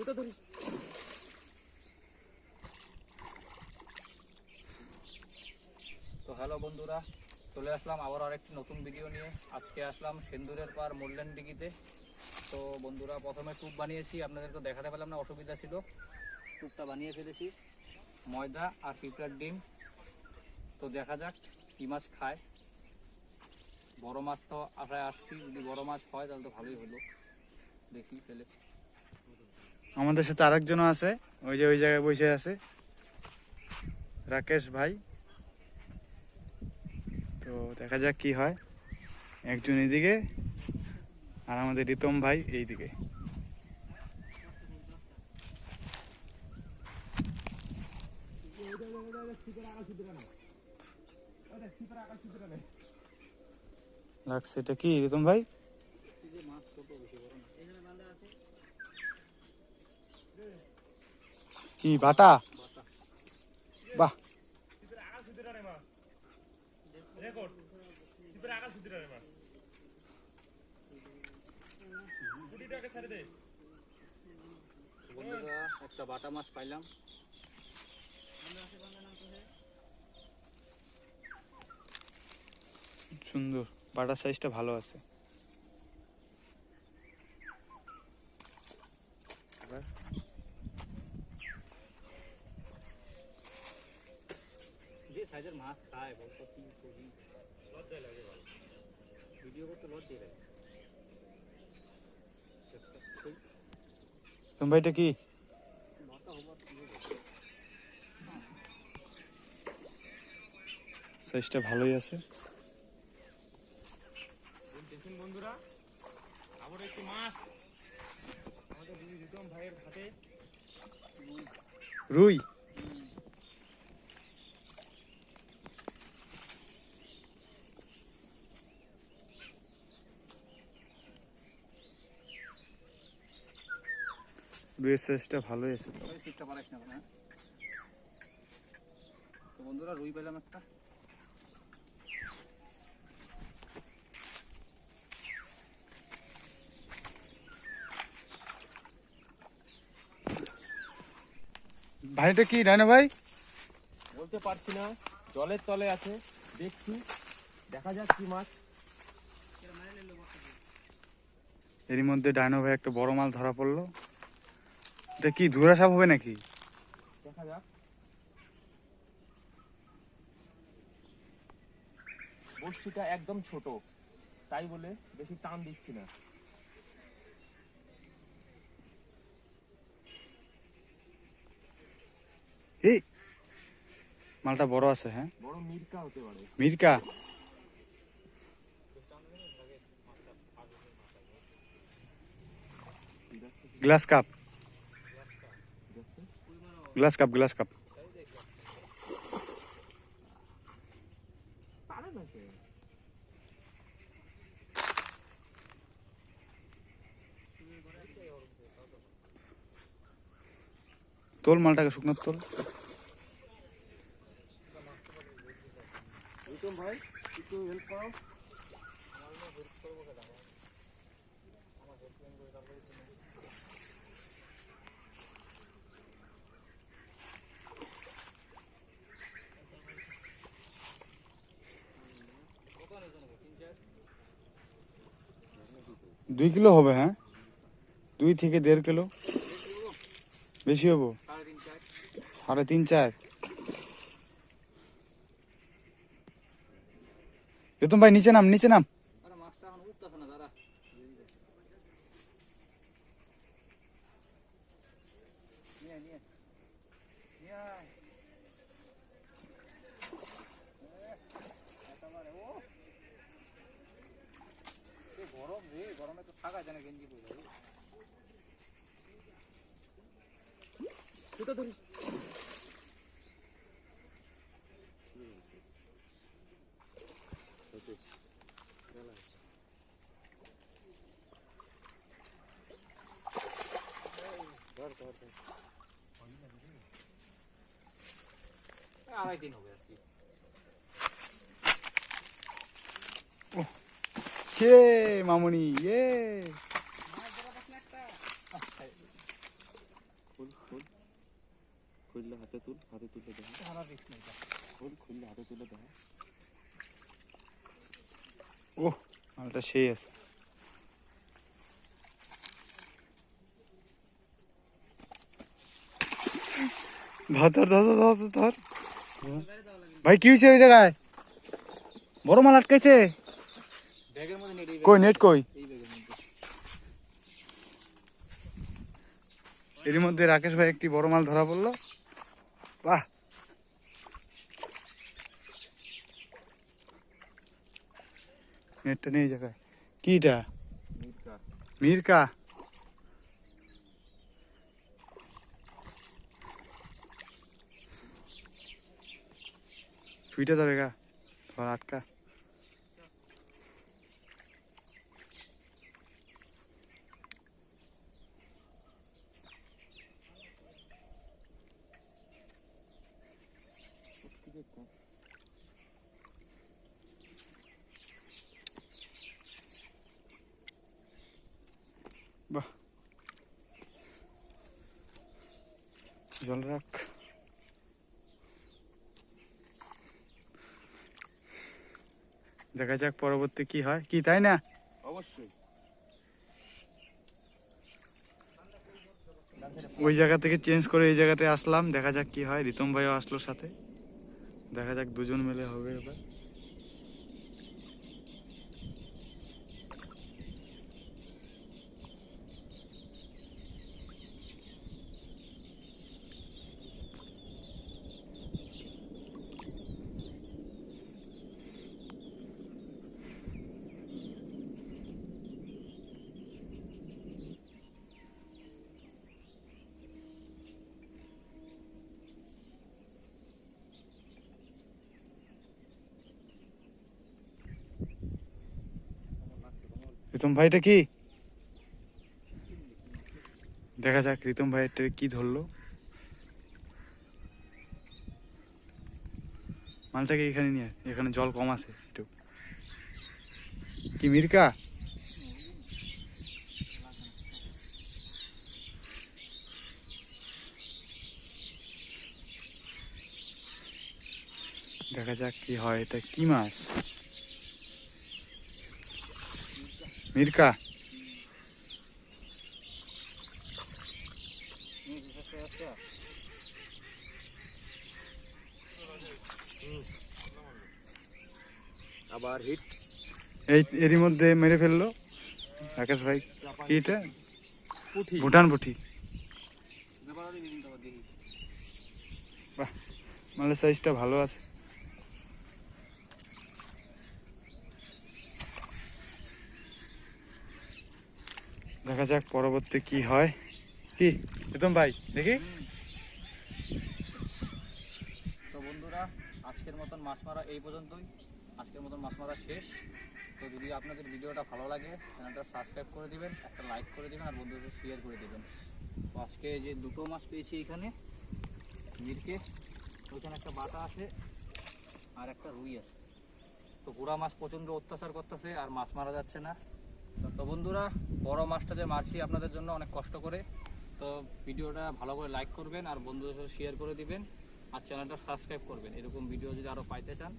তো হ্যালো বন্ধুরা, চলে আসলাম আবার আরেকটি নতুন ভিডিও নিয়ে। আজকে আসলাম সেন্দুরের পার মোল্লেন ডিগিতে। তো বন্ধুরা, প্রথমে টুপ বানিয়েছি, আপনাদের তো দেখাতে পেলাম না, অসুবিধা ছিল। টুপটা বানিয়ে ফেলেছি। ময়দা আর পিঁপড়ার ডিম। তো দেখা যাক কী মাছ খায়। বড় মাছ তো আশায় আসছি, যদি বড় মাছ হয় তাহলে তো ভালোই হলো। দেখি পেলে আমাদের সাথে আরেকজনও আছে। ওই যে ওই জায়গায় বসে আছে। রাকেশ ভাই। তো দেখা যাক কি হয়। একজন এদিকে আর আমাদের রিতম ভাই এইদিকে। লাগছে এটা কি রিতম ভাই? কি বাটা? বাহ। একটা বাটা মাছ পাইলাম। সুন্দর বাটার সাইজটা ভালো আছে। মাছ বলতো কি করি লজ্জায় লাগে ভিডিও করতে লজ্জায় লাগে তুমি ভাইটা কি? সাইজটা ভালোই আছে। দেখুন বন্ধুরা আবার একটি মাছ। আমাদের রিতম ভাইয়ের হাতে। রুই। রুইয়ের সাইজটা ভালোই আছে তো। সিটটা পারাইস না হ্যাঁ? তো বন্ধুরা রুই পেলাম একটা। ভাইটা কি ডাইনো ভাই? বলতে পারছি না জলের তলে আছে দেখছি দেখা যাক কি মাছ। এরই মধ্যে ডাইনো ভাই একটা বড় মাছ ধরা পড়ল। এটা কি ধুরা সাপ হবে নাকি? দেখা যাক। বড়শিটা একদম ছোট তাই বলে বেশি টান দিচ্ছি না। এই মালটা বড় আছে হ্যাঁ? বড় মির্কা হতে পারে। মির্কা? Glass cup. Glass cup glass cup. তোল মালটাকে শুকনো তোল। ভাই একটু হেল্প করো। দুই কিলো হবে হ্যাঁ? দুই থেকে দেড় কিলো। বেশি হব? সাড়ে তিন চার। রিতম ভাই, নিচে নাম নিচে নাম আরে মাছটা এখন উঠতেছে না দাদা নিয়ে নিয়ে নিয়ে আয়। এ, একেবারে, ও। এ গরম রে গরমে তো থাকা যায় না গেঞ্জি পরে যাবে। সুতো ধরি আড়াই দিন হবে আর কি। কে মামুনি ইয়ে খুললে হাতে তুল হাতে তুলে দেখা। খোল খুললে হাতে তুলে দেখা। ও মালটা সেই আছে। ধর ধর ধর ধর ধর, ভাই কি হয়েছে ওই জায়গায়? বড় মাল নেট কই নেট কই? এর মধ্যে রাকেশ ভাই একটি বড় মাল ধরা পড়ল। বাহ! নেটটা নেই জায়গায়। কিটা মিরকা। ছুইটা যাবে গা আটকা। জল রাখ। দেখা যাক পরবর্তী কি হয়। কি তাই না? অবশ্যই। ওই জায়গা থেকে চেঞ্জ করে এই জায়গাতে আসলাম। দেখা যাক কি হয়। রিতম ভাইও আসলো সাথে। দেখা যাক দুজন মিলে হবে এবার। রিতম ভাইটা কি? দেখা যাক রিতম ভাইয়ের কি ধরলো। মালটাকে এখানে নিয়ে এখানে জল কম আছে একটু। কি, মির্কা? দেখা যাক কি হয়, এটা কি মাছ? মির্কা আবার হিট এই এরই মধ্যে মেরে ফেলল। রাকেশ ভাই কি এটা ভুটান পুঠি। মালের সাইজটা ভালো আছে। দেখা যাক পরবর্তী কি হয়। কি? প্রীতম ভাই, দেখি। তো বন্ধুরা, আজকের মতন মাছ মারা এই পর্যন্তই। আজকের মতন মাছ মারা শেষ। তো যদি আপনাদের ভিডিওটা ভালো লাগে, চ্যানেলটা সাবস্ক্রাইব করে দিবেন, একটা লাইক করে দিবেন, আর বন্ধুদের শেয়ার করে দিবেন। তো আজকে যে দুটো মাছ পেয়েছি এখানে, মিরকে, ওইখানে একটা বাটা আছে, আর একটা রুই আছে। তো গুড়া মাছ প্রচণ্ড অত্যাচার করতেছে, আর মাছ মারা যাচ্ছে না। তো বন্ধুরা, বড় মাছটা যে মারছি আপনাদের জন্য অনেক কষ্ট করে। তো ভিডিওটা ভালো করে লাইক করবেন আর বন্ধুদের সাথে শেয়ার করে দিবেন। আর চ্যানেলটা সাবস্ক্রাইব করবেন। এরকম ভিডিও যদি আরও পাইতে চান